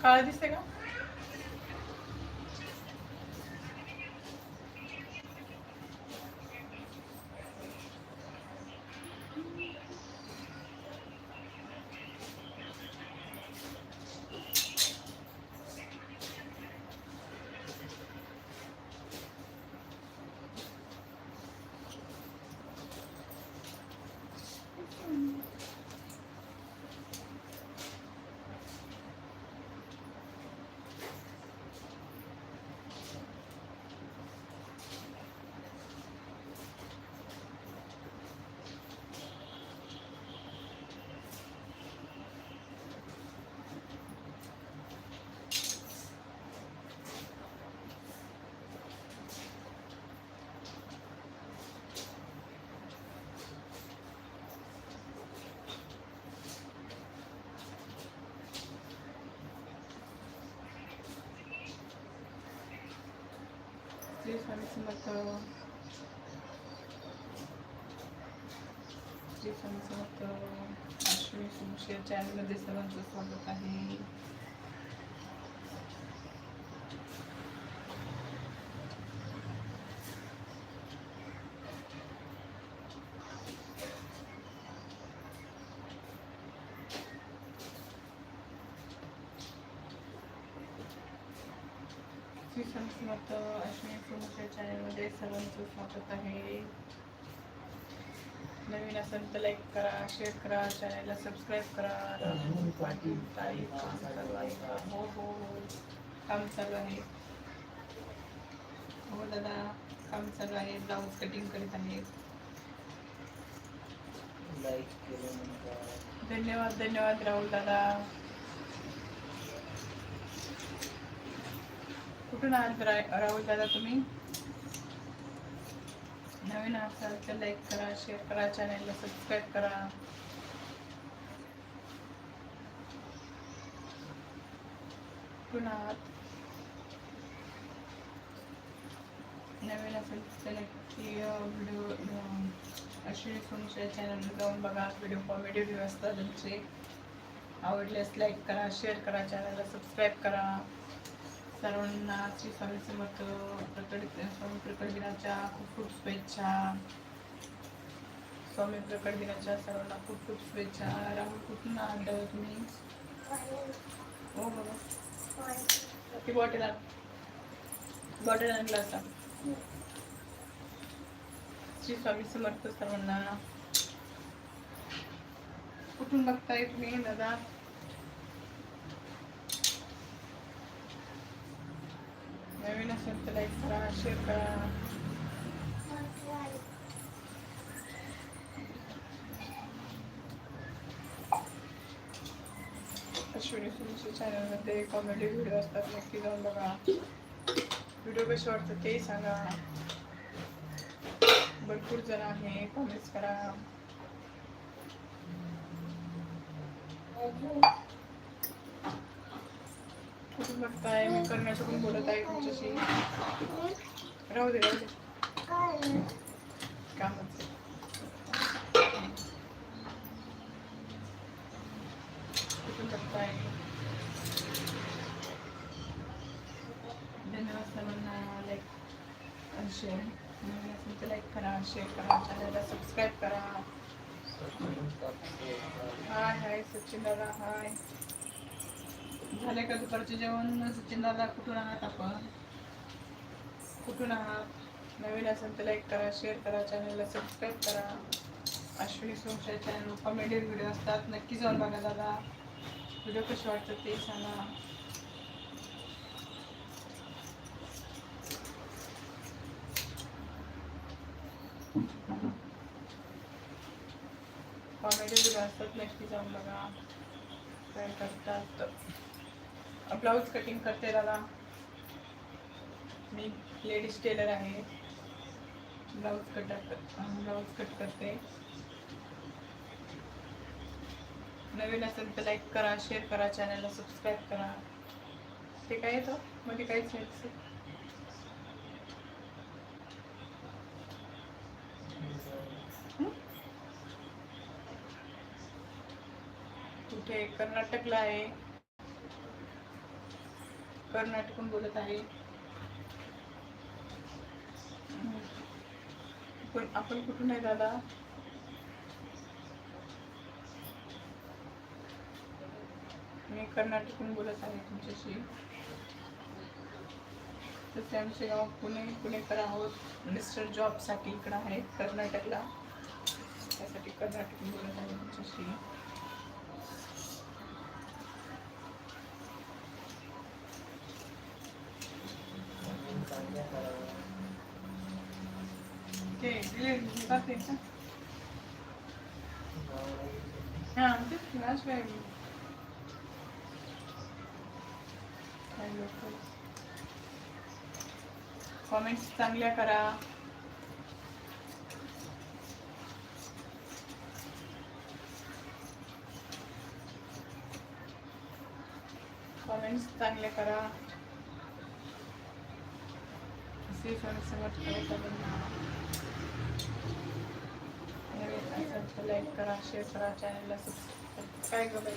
काळ दिसते का? श्री स्वामी समर्थ श्री स्वामी समर्थ अश्विनी सुमशेर चॅनलमध्ये सर्वांचं स्वागत आहे. श्री समर्थ अश्विनी सुमशेर चॅनलमध्ये सर्वांचं स्वागत आहे. नवीन असेल तर लाईक करा शेअर करा चॅनलला सबस्क्राईब करा. पाटील ताई काम चालू आहे का? हो हो हो. काम चालू आहे. हो दादा. काम चालू आहे. ब्लाऊज कटिंग करीत आहे. धन्यवाद धन्यवाद राहुल दादा. कुठून आहात राहुल दादा तुम्ही? नवीन असाल तर लाईक करा शेअर करा चॅनलला सबस्क्राईब करा. कुठून आहात? नवीन असेल तर नक्की व्हिडिओ अश्विनी सोनूच्या चॅनलवर जाऊन बघा. व्हिडिओ कॉमेडी व्हिडिओ असतात तुमचे. आवडल्यास लाईक करा शेअर करा चॅनलला सबस्क्राईब करा. सर्वांना श्री स्वामी समर्थ प्रकट स्वामी प्रकट दिनाच्या खूप खूप शुभेच्छा. स्वामी प्रकट दिनाच्या सर्वांना खूप खूप शुभेच्छा. राहुल कुठून आणलं हो तुम्ही? हो बघा ती बॉटल बॉटल आणला असा श्री स्वामी समर्थ सर्वांना. कुठून बघताय तुम्ही दादा? नवीन असेल तर लाईक करा शेअर करा. अश्विनी सुनीच्या चॅनलमध्ये कॉमेडी व्हिडिओ असतात नक्की जाऊन बघा. व्हिडिओ कसे वाटतात तेही सांगा. भरपूर जण आहे कॉमेंट्स करा. कुठून बघताय मी करण्याकडून बोलत आहे तुमच्याशी. राहू दे राहू दे. कामच धन्यवाद सर्वांना लाईक शेअर नवीन असेल तर लाईक करा शेअर करा चॅनलला सबस्क्राईब करा. हाय हाय सचिन दादा हाय. झाले का दुपारचे जेवण? सचिनला कुठून आहात आपण? कुठून आहात? नवीन असेल तर लाईक करा शेअर करा चॅनलला सबस्क्राईब करा. अश्विनी सोमशा चॅनल कॉमेडी व्हिडिओ असतात. नक्की जाऊन बघा दादा. व्हिडिओ कसे वाटतात ते सांगा. कॉमेडी व्हिडिओ असतात नक्की जाऊन बघा. काय करतात? ब्लाऊज कटिंग करते दादा. मी लेडीज टेलर आहे. ब्लाऊज कट ब्लाऊज कट करते. नवीन असेल तर लाईक करा शेअर करा चॅनलला सबस्क्राईब करा. ते काय येतं मध्ये काहीच नाही कुठे कर्नाटकला आहे. कर्नाटकून बोलत आहे. पण आपण कुठून आहे दादा? मी कर्नाटकून बोलत आहे तुमच्याशी. तसे आमचे गाव पुणे पुणेकर आहोत. मिस्टर जॉबसाठी इकडं आहेत कर्नाटकला. त्यासाठी कर्नाटकून बोलत आहे तुमच्याशी चांगल्या करा ते दिले जाते का नाव हां तेच की आज काय काही लोक कॉमेंट्स चांगल्या करा. कॉमेंट्स चांगले करा श्री स्वामी समर्थ लाईक करा शेअर करा चॅनलला सबस्क्राईब काय ग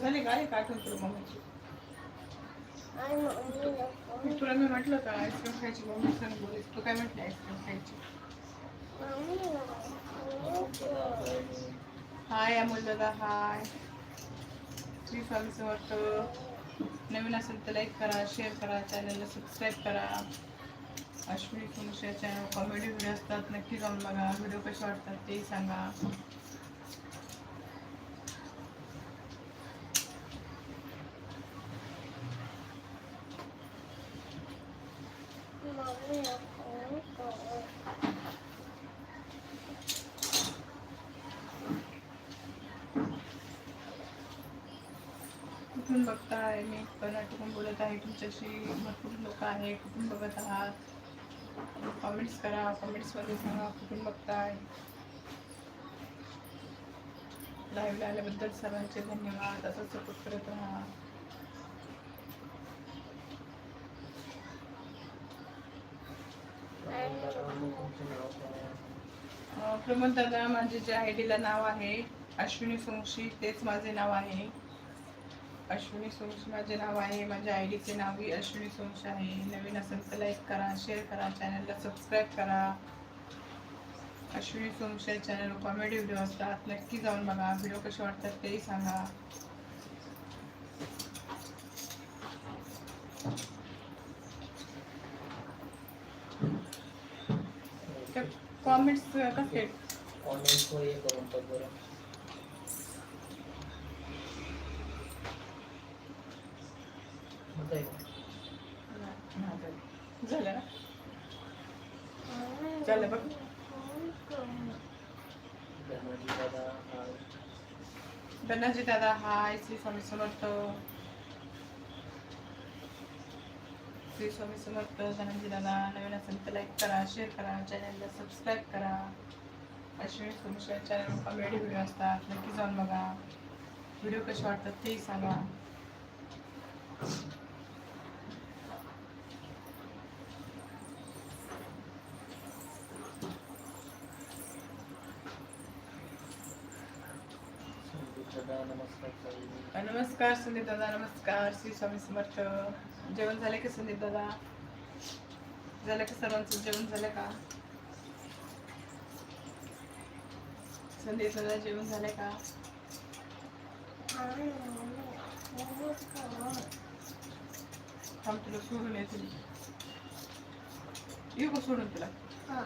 झाली काय कार्टून तुला मम्मीची? मी तुला मी म्हटलं का आईस्क्रीम खायची मम्मी सांग बोलीस. तू काय म्हटलं आईस्क्रीम खायची. हाय अमोल दादा हाय. श्री स्वामी समर्थ नवीन असेल तर लाईक करा शेअर करा चॅनलला सबस्क्राईब करा. अश्विनी कुमशा चॅनल कॉमेडी व्हिडिओ असतात नक्की जाऊन बघा. व्हिडिओ कसे वाटतात तेही सांगा. कुठून बघताय? मी कर्नाटकून बोलत आहे. तुमच्याशी भरपूर लोक आहे कुठून बघत आहात? कॉमेंट्स करा. कमेंट्समध्ये सांगा. कुठून बघताय? लाईव्हला आल्याबद्दल सर्वांचे धन्यवाद. असं सपोर्ट करत राहा तुमचं नाव काय अं, प्रमोद दादा माझे जे आय डीला नाव आहे अश्विनी सोंगशी तेच माझे नाव आहे. अश्विनी सोंगशी माझे नाव आहे माझ्या आय डीचे नावही अश्विनी सोंगशी आहे. नवीन असेल तर लाईक करा शेअर करा चॅनलला सबस्क्राईब करा. अश्विनी सोंगशी चॅनल कॉमेडी व्हिडिओ असतात. नक्की जाऊन बघा. व्हिडिओ कसे वाटतात तेही सांगा. कॉमेंट्स कसे कॉमेंट वर हे करून बघ बरं होतंय का? झालं ना झालं बघ धनाजी दादा हाय धनाजी दादा हाय श्री स्वामी समर्थ श्री स्वामी समर्थ धनाजी दादा नवीन असेल तर लाईक करा शेअर करा चॅनलला सबस्क्राईब करा Ashwini Someshwar channel comedy video असतात नक्की जाऊन बघा व्हिडिओ कसे वाटतात तेही सांगा नमस्कार संदीप दादा नमस्कार श्री स्वामी समर्थ जेवण झाले का संदीप दादा? झालं का सर्वांचं जेवण झालं का? संदीप दादा जेवण झाले का? थांब तुला सोडून येते येऊ का सोडून तुला? हं?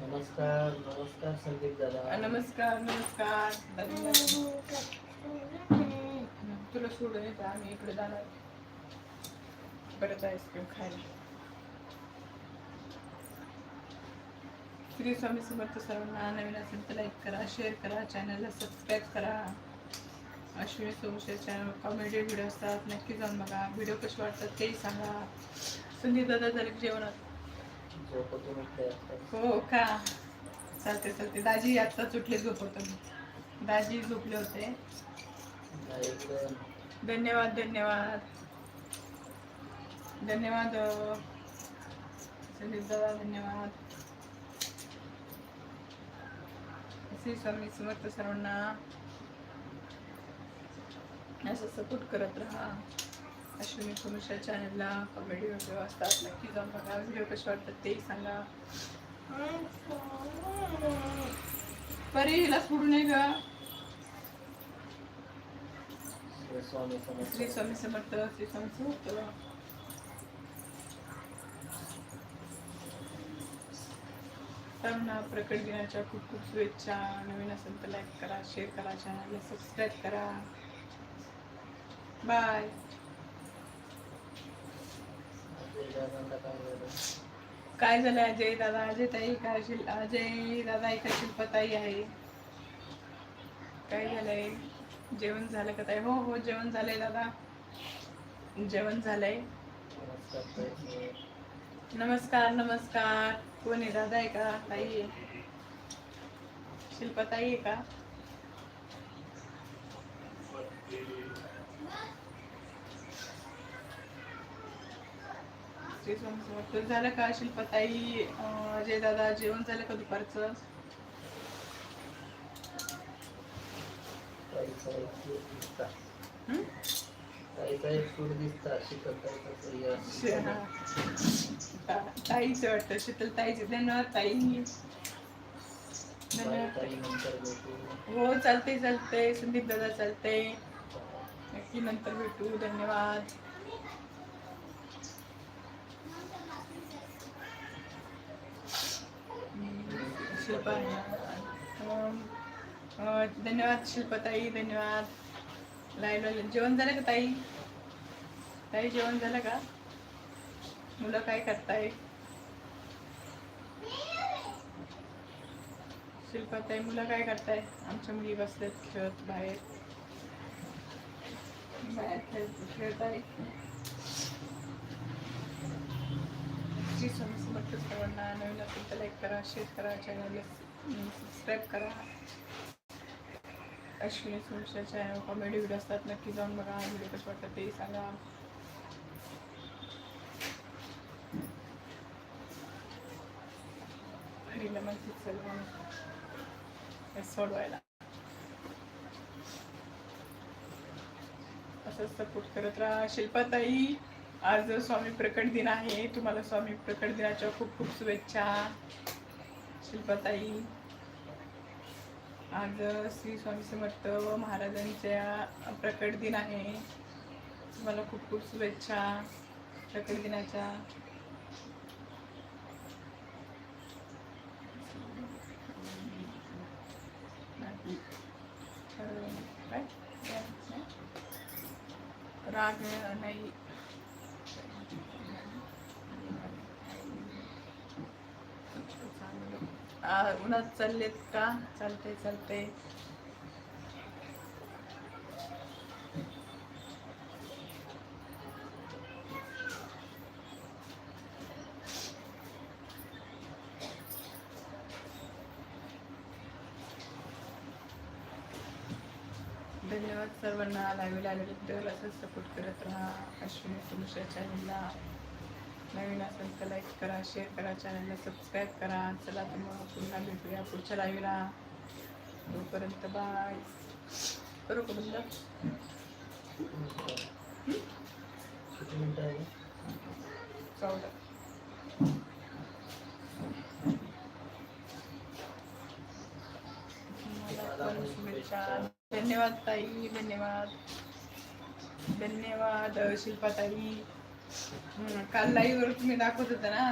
नमस्कार नमस्कार संदीप दादा. नमस्कार नमस्कार. धन्यवाद. तुला सोडून येते आम्ही इकडे जाणार. परत आईस्क्रीम खायला. श्री स्वामी समर्थ सर्वांना नवीन असेल तर लाईक करा शेअर करा चॅनलला सबस्क्राईब करा. अश्विनी सोमशेर चॅनल कॉमेडी व्हिडिओ असतात नक्की जाऊन बघा. व्हिडिओ कसे वाटतात तेही सांगा. संदीप दादा झाले जेवणात? हो का? चालते चालते दाजी आत्ताच उठले झोपवतो मी. दाजी झोपले होते. धन्यवाद धन्यवाद. धन्यवाद संदीप दादा धन्यवाद. श्री स्वामी समर्थ सर्वांना असं सपोर्ट करत राहा. अश्विनी कुनुषा चॅनलला कॉमेडी व्हिडिओ असतात. नक्की जाऊन बघा. व्हिडिओ कसे वाटतात तेही सांगा. परी हिला सोडू नये ग श्री स्वामी समर्थ श्री स्वामी समर्थ श्री स्वामी समर्थ सर्वांना प्रकट दिनाच्या खूप खूप शुभेच्छा. नवीन असेल तर लाईक करा शेअर करा चॅनलला सबस्क्राईब करा. बाय काय झालं अजय दादा? अजय ताई काय शिल अजय दादा एका शिल्पताई आहे. काय झालंय? जेवण झालं का ताई? हो हो जेवण झालंय दादा. जेवण झालंय. नमस्कार नमस्कार नमस्कार. कोण आहे दादा आहे का? ताई? आहे शिल्पताई आहे का. झालं का शिल्पताई? अजय दादा जेवण झालं का दुपारचं? ताईचा एक सूर दिसता हं? ताईचा वाटतं शीतल ताईचे धन्यवाद ताई. हो चालते चालते संदीप दादा चालते नक्की नंतर भेटू. धन्यवाद. शिल्पा. धन्यवाद शिल्पाताई धन्यवाद. लाईव्ह जेवण झालं का ताई? ताई जेवण झालं का? मुलं काय करताय? शिल्पाताई मुलं काय करताय? आमच्या मुली बसल्यात खेळत बाहेर. बाहेर खेळ खेळताय श्री स्वामी समर्थ सर्वांना नवीन असेल तर लाईक करा शेअर करा चॅनलला सबस्क्राईब करा. अश्विनी सुरक्षा चॅनल कॉमेडी व्हिडिओ असतात नक्की जाऊन बघा व्हिडिओ कसं वाटतात तेही सांगा. हरीला माहिती सर्व सोडवायला. असंच सपोर्ट करत राहा. शिल्पाताई आज स्वामी प्रकट दिन आहे तुम्हाला स्वामी प्रकट दिनाच्या खूप खूप शुभेच्छा. शिल्पाताई. आज श्री स्वामी समर्थ व महाराजांच्या प्रकट दिन आहे. तुम्हाला खूप खूप शुभेच्छा प्रकट दिनाच्या. काय? राग नाही. उन्हात चाललेत का? चालते चालते धन्यवाद सर्वांना. लाईव्हला आल्याबद्दल असंच सपोर्ट करत राहा. अश्विनी तुमच्या चॅनलला नवीन असेल तर लाईक करा शेअर करा चॅनलला सबस्क्राईब करा. चला तर मग पुन्हा भेटूया पुढच्या लाईव्हला तोपर्यंत बाय करू का बंद? चौदा शुभेच्छा. धन्यवाद ताई धन्यवाद. धन्यवाद शिल्पाताई. ताई काल लाईव्हवर तुम्ही दाखवत होता ना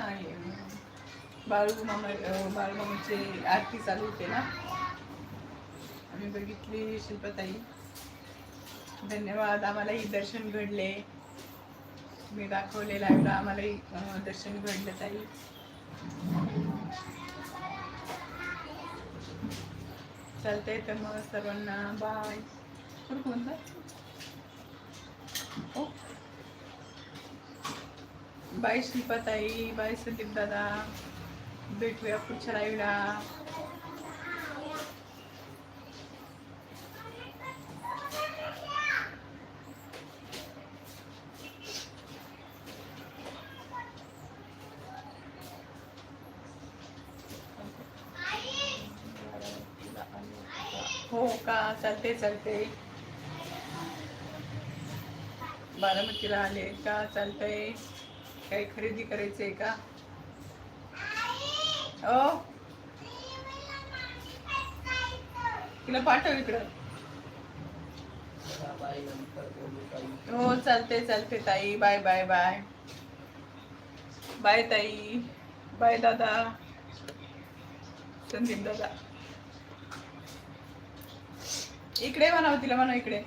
बाळूमामा बाळू मामा बाळू मामाची आरती चालू होते ना. आम्ही बघितली शिल्पताई. धन्यवाद आम्हालाही दर्शन घडले. मी दाखवले लाईव्हला आम्हालाही दर्शन घडलं ताई. चालतंय तर मग सर्वांना बाय कोणता का बंद? हो बाय शिल्पाताई बाय संदीप दादा भेटूया पुढच्या लाईव्हला हो का? चालते चालते बारामतीला आले का? चालतंय. काही खरेदी करायचंय का? ओ? तिला पाठव इकडं. हो चालते चालते ताई. Bye bye bye. बाय ताई. बाय दादा. संदीप दादा. इकडे म्हणावं तिला म्हणा इकडे.